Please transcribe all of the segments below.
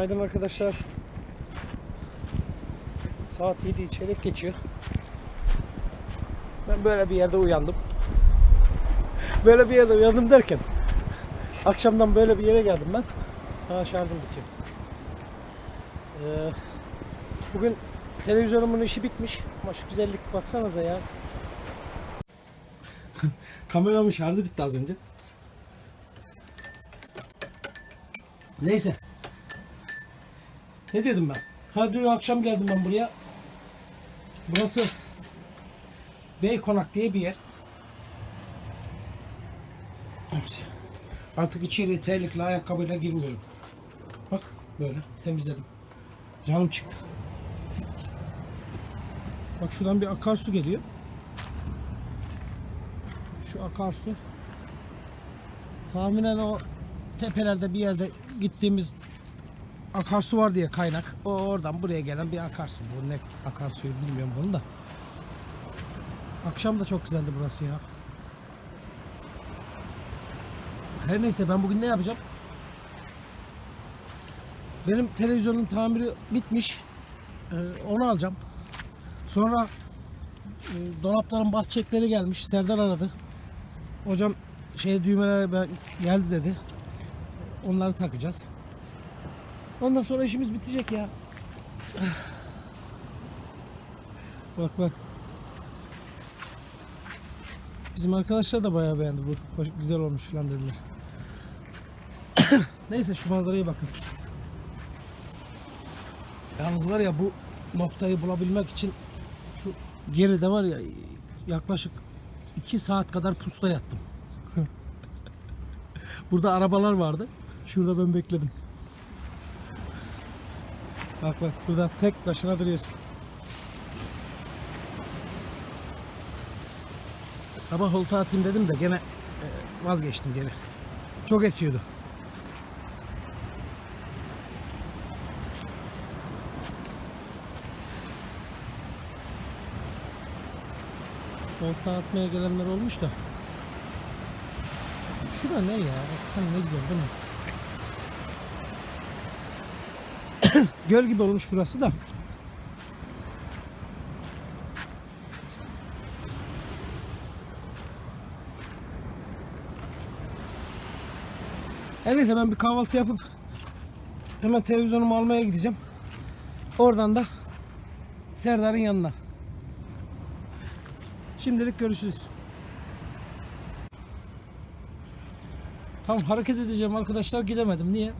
Günaydın arkadaşlar. Saat 7 çeyrek geçiyor. Ben böyle bir yerde uyandım. Böyle bir yerde uyandım derken akşamdan böyle bir yere geldim ben. Ha şarjım bitiyor. Ee, bugün televizyonumun işi bitmiş. Ama şu güzellik baksanıza ya. Kameramın şarjı bitti az önce. Neyse. Ne diyordum ben? Ha dün akşam geldim ben buraya. Burası Beykonak diye bir yer. Evet. Artık içeri terlikle ayakkabıyla girmiyorum. Bak böyle temizledim. Canım çıktı. Bak şuradan bir akarsu geliyor. Şu akarsu tahminen o tepelerde bir yerde gittiğimiz akarsu var diye kaynak. O oradan buraya gelen bir akarsu. Bu ne akarsuyu bilmiyorum bunu da. Akşam da çok güzeldi burası ya. Her neyse ben bugün ne yapacağım? Benim televizyonun tamiri bitmiş. Ee, onu alacağım. Sonra e, dolapların bas çekleri gelmiş. Serdar aradı. Hocam şey düğmeler geldi dedi. Onları takacağız. Ondan sonra işimiz bitecek ya. Bak bak. Bizim arkadaşlar da bayağı beğendi bu. Güzel olmuş falan dediler. Neyse şu manzaraya bakın. Yalnız var ya bu noktayı bulabilmek için şu geride var ya yaklaşık 2 saat kadar pusta yattım. Burada arabalar vardı. Şurada ben bekledim. Bak bak burada tek başına duruyorsun. Sabah olta atayım dedim de gene e, vazgeçtim geri. Çok esiyordu. Olta atmaya gelenler olmuş da. Şura ne ya? Baksana ne güzel değil mi? Göl gibi olmuş burası da. Her neyse ben bir kahvaltı yapıp hemen televizyonumu almaya gideceğim. Oradan da Serdar'ın yanına. Şimdilik görüşürüz. Tam hareket edeceğim arkadaşlar gidemedim. Niye?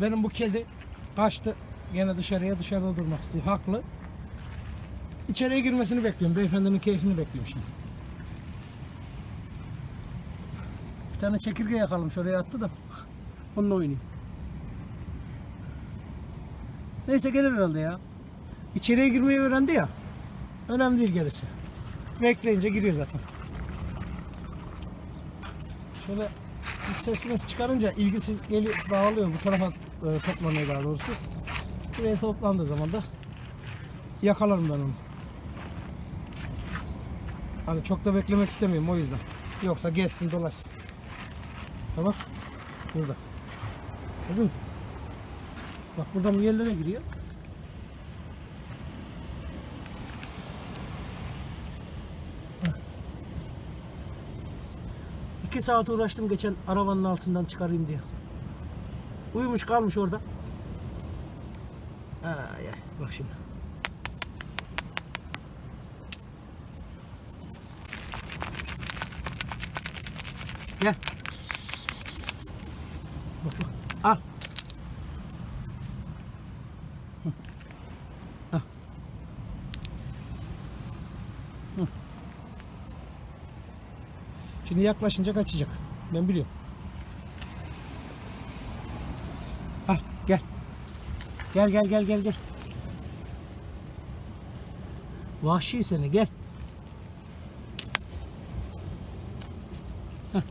Benim bu kedi kaçtı. Gene dışarıya dışarıda durmak istiyor. Haklı. İçeriye girmesini bekliyorum. Beyefendinin keyfini bekliyorum şimdi. Bir tane çekirge yakalamış oraya attı da. Onunla oynuyor. Neyse gelir herhalde ya. İçeriye girmeyi öğrendi ya. Önemli değil gerisi. Bekleyince giriyor zaten. Şöyle ses çıkarınca ilgisi geliyor, dağılıyor bu tarafa e, toplanıyor daha doğrusu. Buraya toplandığı zaman da yakalarım ben onu. Hani çok da beklemek istemiyorum o yüzden. Yoksa gezsin dolaşsın. Tamam. Burada. Gördün mü? Bak buradan yerlere giriyor. İki saat uğraştım geçen arabanın altından çıkarayım diye. Uyumuş kalmış orada. Ay, ay, bak şimdi. Gel. Bak bak. Al. Al. Şimdi yaklaşınca kaçacak. Ben biliyorum. Al gel. Gel gel gel gel gel. Vahşi seni gel. Heh.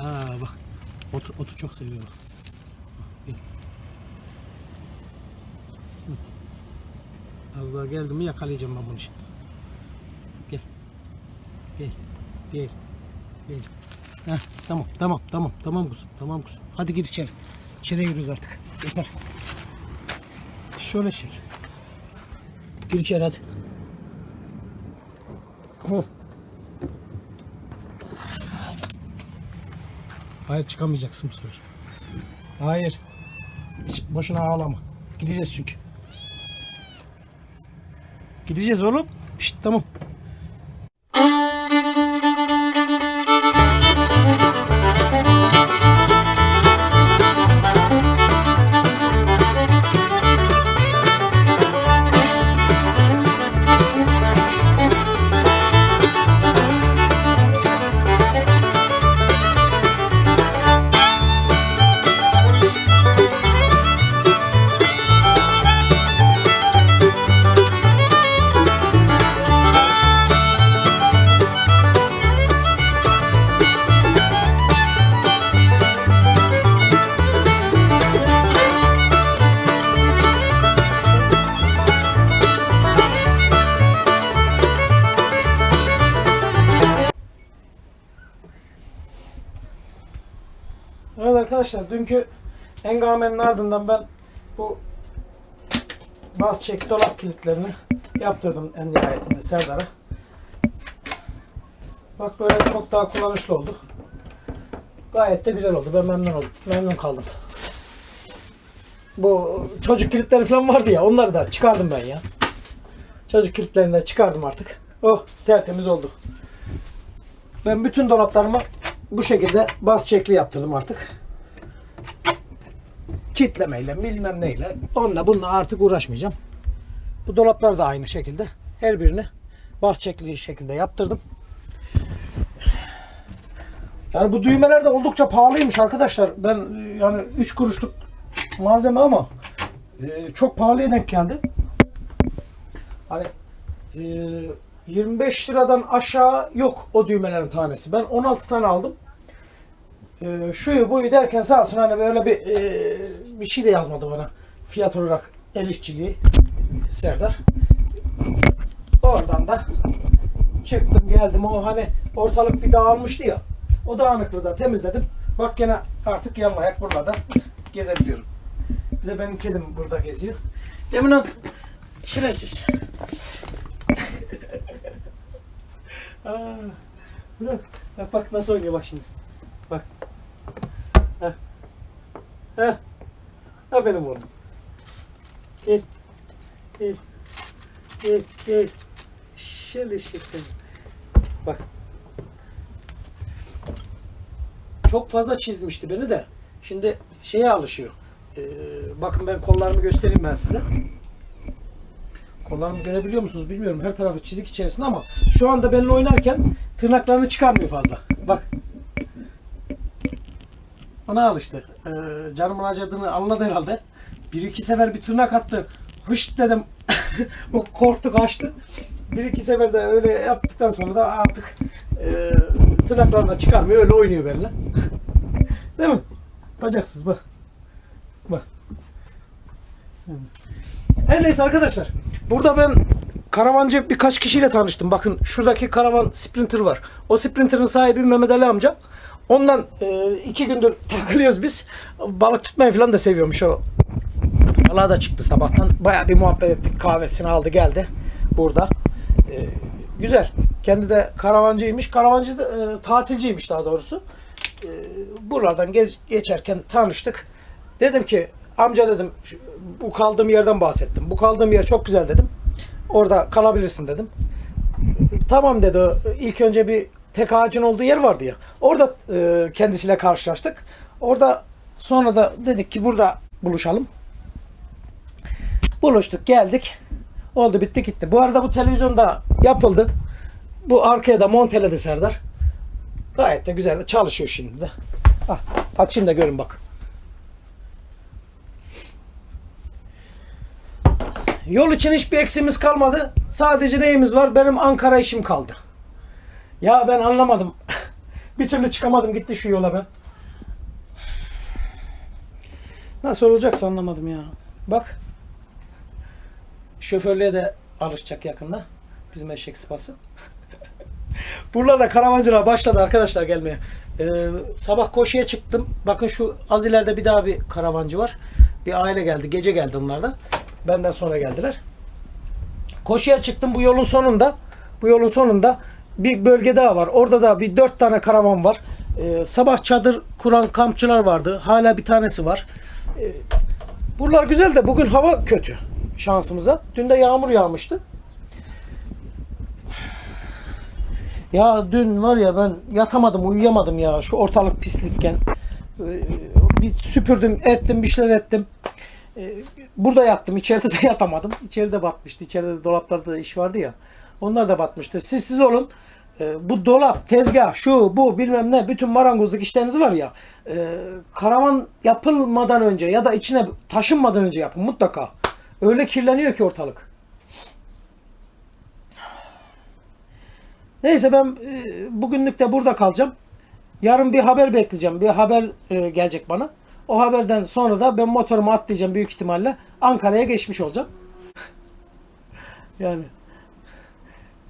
Aa bak. Otu, otu çok seviyor. bak. Gel. Az daha geldi mi yakalayacağım ben bunu şimdi. Gel. Gel. Gel. Gel. Heh, tamam tamam tamam tamam kuzum tamam kuzum. Hadi gir içeri. İçeriye giriyoruz artık. Yeter. Şöyle çek. Gir içeri hadi. Hayır çıkamayacaksın bu sefer. Hayır. Hiç boşuna ağlama. Gideceğiz çünkü. Gideceğiz oğlum. Şşt tamam. Arkadaşlar dünkü engamenin ardından ben bu baz çek dolap kilitlerini yaptırdım en nihayetinde Serdar'a. Bak böyle çok daha kullanışlı oldu. Gayet de güzel oldu. Ben memnun oldum. Memnun kaldım. Bu çocuk kilitleri falan vardı ya onları da çıkardım ben ya. Çocuk kilitlerini de çıkardım artık. Oh tertemiz oldu. Ben bütün dolaplarımı bu şekilde baz çekli yaptırdım artık. Kitlemeyle bilmem neyle. Onunla bununla artık uğraşmayacağım. Bu dolaplar da aynı şekilde. Her birini baz çekli şekilde yaptırdım. Yani bu düğmeler de oldukça pahalıymış arkadaşlar. Ben e, yani 3 kuruşluk malzeme ama e, çok pahalıya denk geldi. Hani e, 25 liradan aşağı yok o düğmelerin tanesi. Ben 16 tane aldım. E, şuyu buyu derken sağ olsun hani böyle bir e, bir şey de yazmadı bana. Fiyat olarak el işçiliği Serdar. Oradan da çıktım geldim. O hani ortalık bir dağılmıştı ya. O dağınıklığı da temizledim. Bak gene artık yalmayak buralarda gezebiliyorum. Bir de benim kedim burada geziyor. Demin o şerefsiz. Aa, bak, bak nasıl oynuyor bak şimdi. Bak. Heh. Heh. Benim oğlum. Gel. Gel. Gel. Gel. Şöyle şık sen. Bak. Çok fazla çizmişti beni de. Şimdi şeye alışıyor. Ee, bakın ben kollarımı göstereyim ben size. Kollarımı görebiliyor musunuz bilmiyorum. Her tarafı çizik içerisinde ama şu anda benimle oynarken tırnaklarını çıkarmıyor fazla. Bak. Ona alıştı. Ee, canımın acıdığını anladı herhalde. Bir iki sefer bir tırnak attı. Hışt dedim. o korktu kaçtı. Bir iki sefer de öyle yaptıktan sonra da artık e, tırnaklarını da çıkarmıyor. Öyle oynuyor benimle. Değil mi? Bacaksız bak. Bak. Her neyse arkadaşlar. Burada ben karavancı birkaç kişiyle tanıştım. Bakın şuradaki karavan Sprinter var. O Sprinter'ın sahibi Mehmet Ali amcam. Ondan e, iki gündür takılıyoruz biz. Balık tutmayı falan da seviyormuş o. Balığa da çıktı sabahtan. Bayağı bir muhabbet ettik. Kahvesini aldı geldi. Burada. E, güzel. Kendi de karavancıymış. Karavancı da, e, tatilciymiş daha doğrusu. E, buralardan gez- geçerken tanıştık. Dedim ki amca dedim bu kaldığım yerden bahsettim. Bu kaldığım yer çok güzel dedim. Orada kalabilirsin dedim. Tamam dedi. İlk önce bir tek ağacın olduğu yer vardı ya. Orada e, kendisiyle karşılaştık. Orada sonra da dedik ki burada buluşalım. Buluştuk geldik. Oldu bitti gitti. Bu arada bu televizyon da yapıldı. Bu arkaya da monteledi Serdar. Gayet de güzel çalışıyor şimdi de. Ah, açayım da görün bak. Yol için hiçbir eksimiz kalmadı. Sadece neyimiz var? Benim Ankara işim kaldı. Ya ben anlamadım. bir türlü çıkamadım gitti şu yola ben. Nasıl olacaksa anlamadım ya. Bak. Şoförlüğe de alışacak yakında. Bizim eşek sıpası. Buralarda karavancılar başladı arkadaşlar gelmeye. Ee, sabah koşuya çıktım. Bakın şu az ileride bir daha bir karavancı var. Bir aile geldi. Gece geldi onlar da. Benden sonra geldiler. Koşuya çıktım bu yolun sonunda. Bu yolun sonunda bir bölge daha var. Orada da bir dört tane karavan var. Ee, sabah çadır kuran kampçılar vardı. Hala bir tanesi var. Ee, buralar güzel de bugün hava kötü şansımıza. Dün de yağmur yağmıştı. Ya dün var ya ben yatamadım, uyuyamadım ya şu ortalık pislikken. Ee, Bir süpürdüm, ettim, bir şeyler ettim. Ee, Burada yattım, içeride de yatamadım. İçeride batmıştı, içeride de dolaplarda da iş vardı ya. Onlar da batmıştı. Siz siz olun. Ee, Bu dolap, tezgah, şu, bu bilmem ne bütün marangozluk işleriniz var ya. e, Karavan yapılmadan önce ya da içine taşınmadan önce yapın mutlaka. Öyle kirleniyor ki ortalık. Neyse ben e, bugünlük de burada kalacağım. Yarın bir haber bekleyeceğim. Bir haber e, gelecek bana. O haberden sonra da ben motorumu atlayacağım büyük ihtimalle. Ankara'ya geçmiş olacağım. yani.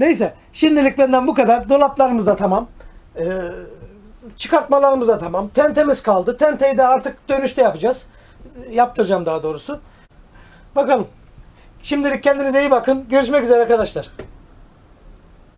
Neyse. Şimdilik benden bu kadar. Dolaplarımız da tamam. Ee, çıkartmalarımız da tamam. Tentemiz kaldı. Tenteyi de artık dönüşte yapacağız. E, Yaptıracağım daha doğrusu. Bakalım. Şimdilik kendinize iyi bakın. Görüşmek üzere arkadaşlar.